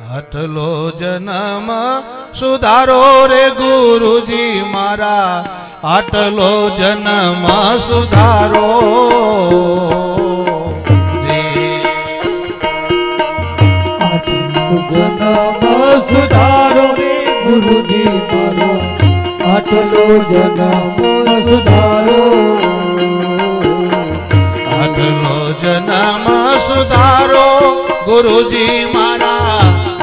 આટલો જન્મ સુધારો રે ગુરુજી મારા. આટલો જન્મ સુધારો. સુધારો ગુરુજી મારા. આટલો જન્મ સુધારો. આટલો જન્મ સુધારો ગુરુજી મારા.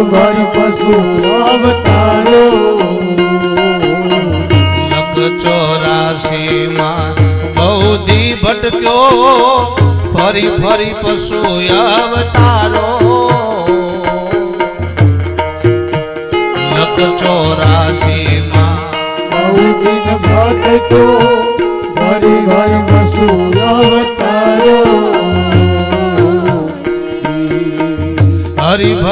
મારું ઘર પશુ અવતારો લખ ચોરાસી માં બૌદ્ધિ ભટક્યો ફરી ફરી પશુ અવતારો લખ ચોરાસી માં બહુ દિન ભટકો ઘરે ઘર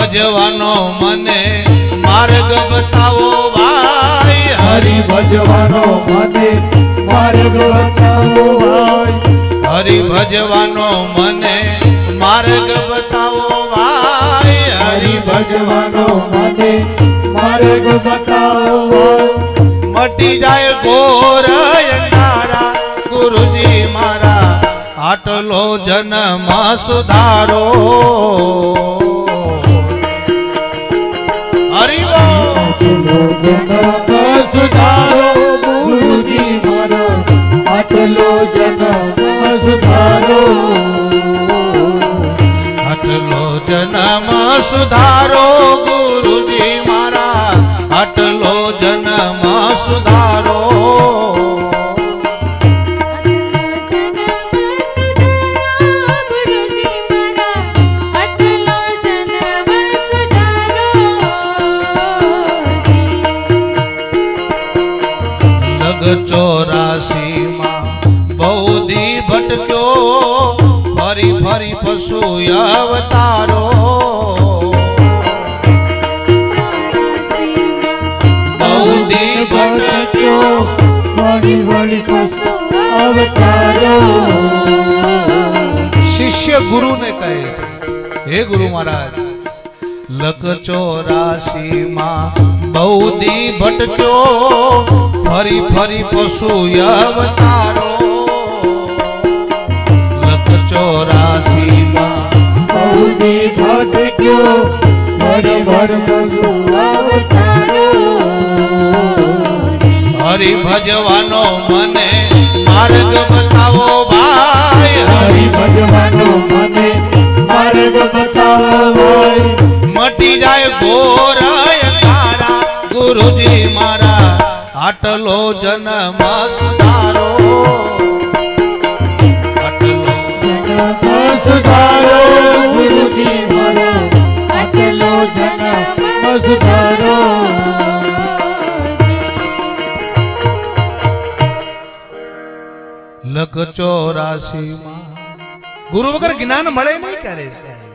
ભજવાનો મને માર્ગ બતાવો ભાઈ હરિ હરિ ભજવાનો મને માર્ગ બતાવો ભાઈ હરિ ભજવાનો મને માર્ગ બતાવો ભાઈ હરિ હરિ ભજવાનો મને માર્ગ બતાવો ભાઈ મટી જાય ઘોર અંધારા ગુરુજી મારા આટલો જન્મ સુધારો આટલો જન્મ સુધારો ગુરુજી મારો, આટલો જન્મ સુધારો આટલો જન્મ સુધારો ગુરુજી મારા આટલો જન્મ સુધારો લગ ચોરાશી માં બૌદ્ધિ ભટક્યો. ફરી ફરી પશુ અવતારો બૌદ્ધિ ભટક્યો. ફરી ફરી પશુ અવતારો. શિષ્ય ગુરુને કહે હે ગુરુ મહારાજ લક ચોરાશી માં બૌદ્ધિ ભટક્યો ફરી ફરી પશુ અવતારો લક ચોરાસી માં બહુદી ભટક્યો વળી વળી પશુ અવતારો હરિ ભજવાનો મને માર્ગ બતાવો ભાઈ હરિ હરિ ભજવાનો મને માર્ગ બતાવો ભાઈ મટી જાય ઘોર આટલો જન્મ સુધારો. ચોરાસી માં ગુરુ વગર જ્ઞાન મળે નહીં ક્યારે સાહેબ?